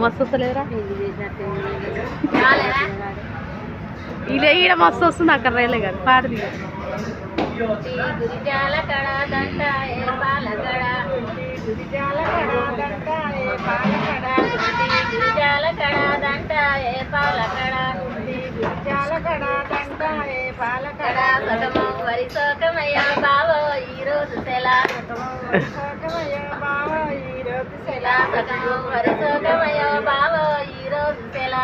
మస్తు వస్తలేరా ఇలా ఈడ మస్తు వస్తుంది అక్కడ రైలే కాదు పాడది పాలకడ గురిజాల కడ దంట ఏ పాలకడ గురిజాల సెలా సగమం వరి సోకమయ్య బావో ఈ రోజు సెలా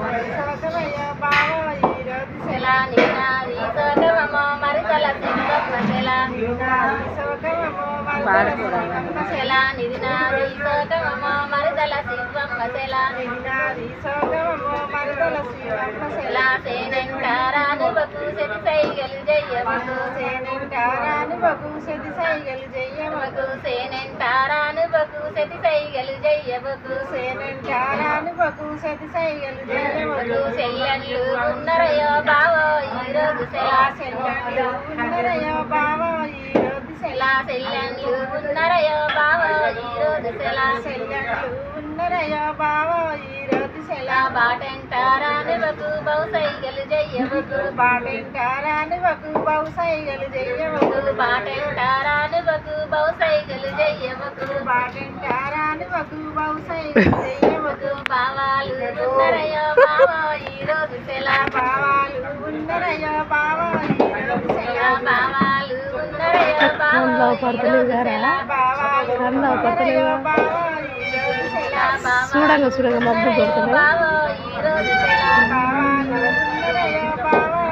వరి సోకమయ్య బావో ఈ రోజు సెలా మరితల సింగమ్మ మరితల సింగమ్మ మరితల సింగమ్మ సైగలు జయ్యమకు సేనంటారాను బకు సెది సైగలు జయ్యమకు సేనంటారాను బకు సెది సైగలు జయ్యమకు సేనంటారాను బకు సైగలు జయ్యమకు సెల్లన్లు ఉన్నరయో బావో ఈ రోజు సెలా సెల్లన్లు ఉన్నరయో బావో ఈ రోజు సెలా సెల్లన్లు ఉన్నరయో బావో ఈ రోజు సెలా సెల్లన్లు ఉన్నరయో బావో ఈ రోజు సెలా బాటంటారాను బకు బహుసైగలు జయ్యమకు బాటంటారాను బకు బహుసైగలు జయ్యమకు బాటంటారాను బకు బహుసైగలు జయ్యమకు ఉన్నరయో బావో సెలా ఉన్నరయో బావో సెలా ఉన్నరయో బావో బావో చూడంగా చూడంగా మబ్బు కొడుతుంది బావో సెలా ఉన్నరయో బావో